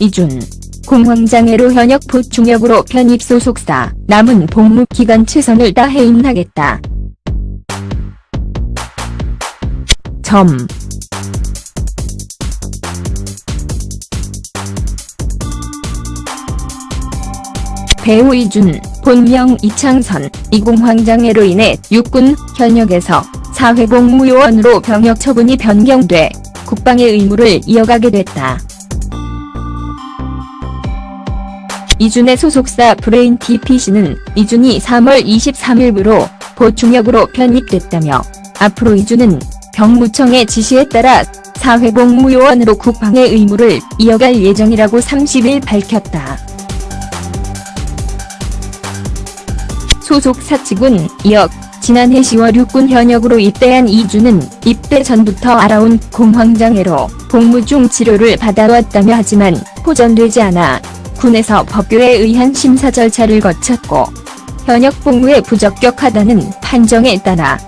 이준. 공황장애로 현역 보충역으로 편입 소속사, 남은 복무 기간 최선을 다해 임하겠다. 점. 배우 이준, 본명 이창선, 이공황장애로 인해 육군 현역에서 사회복무요원으로 병역 처분이 변경돼 국방의 의무를 이어가게 됐다. 이준의 소속사 브레인 TPC는 이준이 3월 23일부로 보충역으로 편입됐다며 앞으로 이준은 병무청의 지시에 따라 사회복무요원으로 국방의 의무를 이어갈 예정이라고 30일 밝혔다. 소속사 측은 이어 지난해 10월 육군 현역으로 입대한 이주는 입대 전부터 알아온 공황장애로 복무 중 치료를 받아왔다며 하지만 호전되지 않아 군에서 법규에 의한 심사 절차를 거쳤고 현역 복무에 부적격하다는 판정에 따라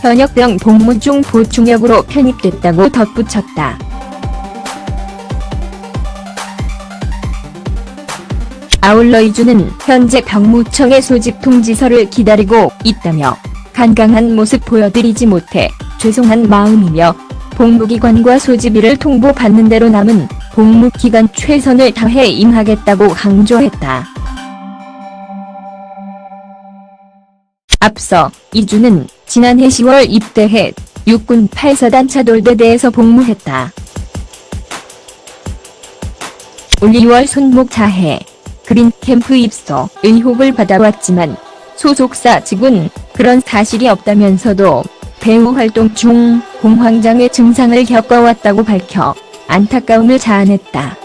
현역병 복무 중 보충역으로 편입됐다고 덧붙였다. 아울러 이주는 현재 병무청의 소집 통지서를 기다리고 있다며 간강한 모습 보여드리지 못해 죄송한 마음이며 복무기관과 소집일을 통보받는 대로 남은 복무기간 최선을 다해 임하겠다고 강조했다. 앞서 이주는 지난해 10월 입대해 육군 8사단 차돌대대에서 복무했다. 올 2월 손목 자해 그린 캠프 입소 의혹을 받아왔지만 소속사 측은 그런 사실이 없다면서도 배우 활동 중 공황장애 증상을 겪어왔다고 밝혀 안타까움을 자아냈다.